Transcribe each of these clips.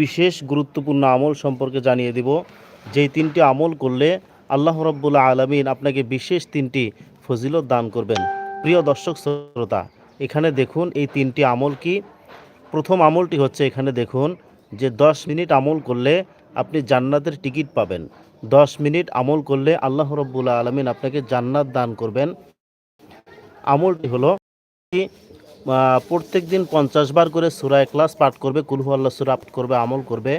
বিশেষ গুরুত্বপূর্ণ আমল সম্পর্কে জানিয়ে দিব। যেই তিনটি আমল করলে আল্লাহ রব্বুল্লা আলমিন আপনাকে বিশেষ তিনটি ফজিলত দান করবেন। প্রিয় দর্শক, শ্রোতা, এখানে দেখুন এই তিনটি আমল কি। প্রথম আমলটি হচ্ছে এখানে দেখুন যে দশ মিনিট আমল করলে আপনি জান্নাতের টিকিট পাবেন। দশ মিনিট আমল করলে আল্লাহ রব্বুল্লা আলমিন আপনাকে জান্নাত দান করবেন। আমলটি হলো প্রত্যেক দিন পঞ্চাশ বার করে সুরা ক্লাস পাঠ করবে কুলহু আল্লাহ সুরা করবে, আমল করবে।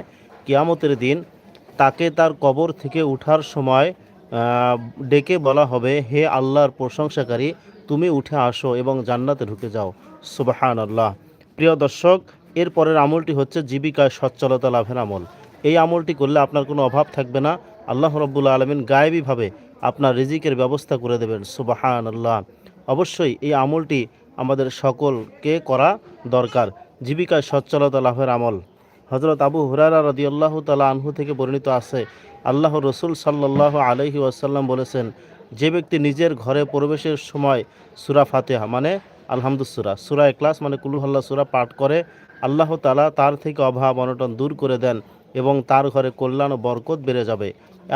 কিয়ামতের দিন তাকে তার কবর থেকে উঠার সময় ডেকে বলা হবে, হে আল্লাহর প্রশংসাকারী, তুমি উঠে আসো এবং জান্নাতে ঢুকে যাও। সুবাহান আল্লাহ প্রিয় দর্শক, এর পরের আমলটি হচ্ছে জীবিকায় সচ্ছলতা লাভের আমল। এই আমলটি করলে আপনার কোনো অভাব থাকবে না। আল্লাহ রব্বুল্লা আলমিন গায়েবীভাবে আপনার রিজিকের ব্যবস্থা করে দেবেন। সুবাহান আল্লাহ অবশ্যই এই আমলটি আমাদের সকলকে করা দরকার। জীবিকায় সচ্ছলতা লাভের আমল। হজরত আবু হুরারা রদিয়াল্লাহ তালা আনহু থেকে বর্ণিত আছে আল্লাহ রসুল সাল্লাহ আলহি ওয়াসাল্লাম বলেছেন, যে ব্যক্তি নিজের ঘরে প্রবেশের সময় সুরা ফাতেহা মানে আলহামদুসুরা সুরা এক্লাস মানে কুলুহাল্লা সুরা পাঠ করে, আল্লাহ তালা তার থেকে অভাব অনটন দূর করে দেন এবং তার ঘরে কল্যাণ ও বরকত বেড়ে যাবে।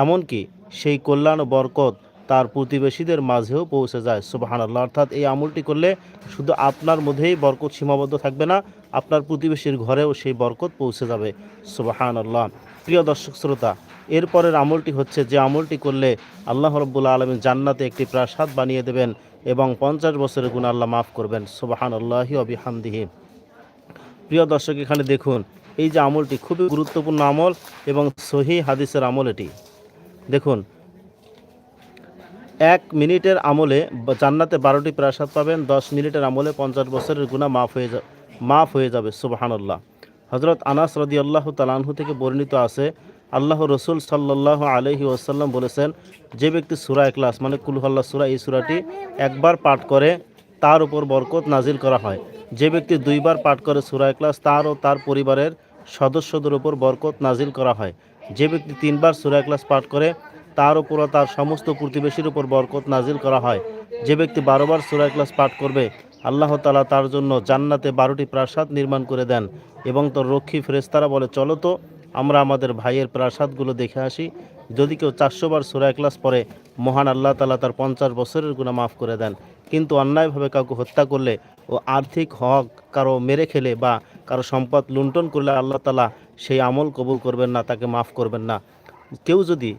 এমনকি সেই কল্যাণ ও বরকত তার প্রতিবেশীদের মাঝেও পৌঁছে যায়। সুবাহান আল্লাহ অর্থাৎ এই আমলটি করলে শুধু আপনার মধ্যেই বরকত সীমাবদ্ধ থাকবে না, আপনার প্রতিবেশীর ঘরেও সেই বরকত পৌঁছে যাবে। সুবাহান আল্লাহ প্রিয় দর্শক শ্রোতা এরপরের আমলটি হচ্ছে যে আমলটি করলে আল্লাহ রব্বুল্লা আলমী জান্নাতে একটি প্রাসাদ বানিয়ে দেবেন এবং পঞ্চাশ বছরের গুণ আল্লাহ মাফ করবেন। সুবাহান আল্লাহি অবিহামদিহি প্রিয় দর্শক, এখানে দেখুন, এই যে আমলটি খুবই গুরুত্বপূর্ণ আমল এবং সহি হাদিসের আমল এটি। দেখুন এক মিনিটের আমলে জান্নাতে বারোটি প্রাসাদ পাবেন, দশ মিনিটের আমলে পঞ্চাশ বছরের গুণা মাফ হয়ে যা মাফ হয়ে যাবে, সুবাহানাল্লাহ। হজরত আনাস রদি আল্লাহ তালানহু থেকে বর্ণিত আছে, আল্লাহ রসুল সাল্লাহ আলহি ওসাল্লাম বলেছেন, যে ব্যক্তি সুরা ক্লাস মানে কুলহল্লা সুরা, এই সুরাটি একবার পাঠ করে তার উপর বরকত নাজিল করা হয়। যে ব্যক্তি দুইবার পাঠ করে সুরা ক্লাস তার ও তার পরিবারের সদস্যদের উপর বরকত নাজিল করা হয়। যে ব্যক্তি তিনবার সুরা ক্লাস পাঠ করে তার উপর তার সমস্ত প্রতিবেশীর উপর বরকত নাজিল করা হয়। যে ব্যক্তি বারোবার সুরা ক্লাস পাঠ করবে, আল্লাহ তালা তার জন্য জান্নাতে বারোটি প্রাসাদ নির্মাণ করে দেন এবং তোর রক্ষী ফেরেস্তারা বলে, চলো তো, আমরা আমাদের ভাইয়ের প্রাসাদগুলো দেখে আসি। যদি কেউ চারশো বার সুরা ক্লাস পরে মহান আল্লাহ তালা তার পঞ্চাশ বছরের গুণা মাফ করে দেন। কিন্তু অন্যায়ভাবে কাউকে হত্যা করলে ও আর্থিক হক কারও মেরে খেলে বা কারও সম্পদ লুণ্ঠন করলে আল্লাহ তালা সেই আমল কবুল করবেন না, তাকে মাফ করবেন না। কেউ যদি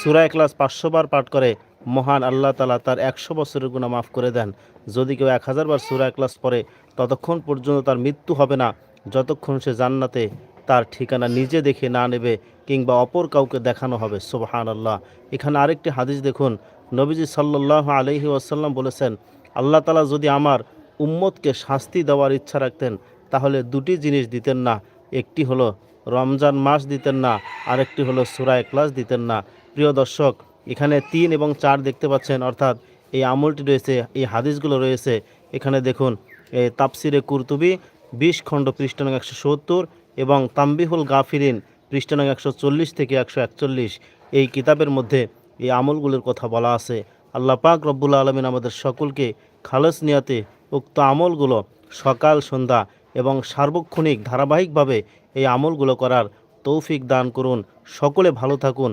সুরা ক্লাস পাঁচশো বার পাঠ করে, মহান আল্লাহ তালা তার একশো বছরের গুণা মাফ করে দেন। যদি কেউ এক হাজার বার সুরা ক্লাস পড়ে, ততক্ষণ পর্যন্ত তার মৃত্যু হবে না। যতক্ষণ সে জান্নাতে তার ঠিকানা নিজে দেখে না নেবে কিংবা অপর কাউকে দেখানো হবে সুবহান আল্লাহ এখানে আরেকটি হাদিস দেখুন। নবীজি সাল্লাহ আলহি আসাল্লাম বলেছেন, আল্লাহ তালা যদি আমার উম্মতকে শাস্তি দেওয়ার ইচ্ছা রাখতেন, তাহলে দুটি জিনিস দিতেন না। একটি হলো রমজান মাস দিতেন না, আরেকটি হলো সুরায় ক্লাস দিতেন না। প্রিয় দর্শক, এখানে তিন এবং চার দেখতে পাচ্ছেন, অর্থাৎ এই আমলটি রয়েছে, এই হাদিসগুলো রয়েছে। এখানে দেখুন এই তাপসিরে কুরতুবি বিশ খণ্ড পৃষ্ঠানং একশো সত্তর এবং তাম্বিহুল গাফিরিন পৃষ্ঠানং একশো চল্লিশ থেকে একশো একচল্লিশ। এই কিতাবের মধ্যে এই আমলগুলোর কথা বলা আছে। আল্লাহ পাক রব্বুল আলমিন আমাদের সকলকে খালেস নিয়াতে উক্ত আমলগুলো সকাল, সন্ধ্যা এবং সার্বক্ষণিক ধারাবাহিকভাবে এই আমলগুলো করার তৌফিক দান করুন। সকলে ভালো থাকুন।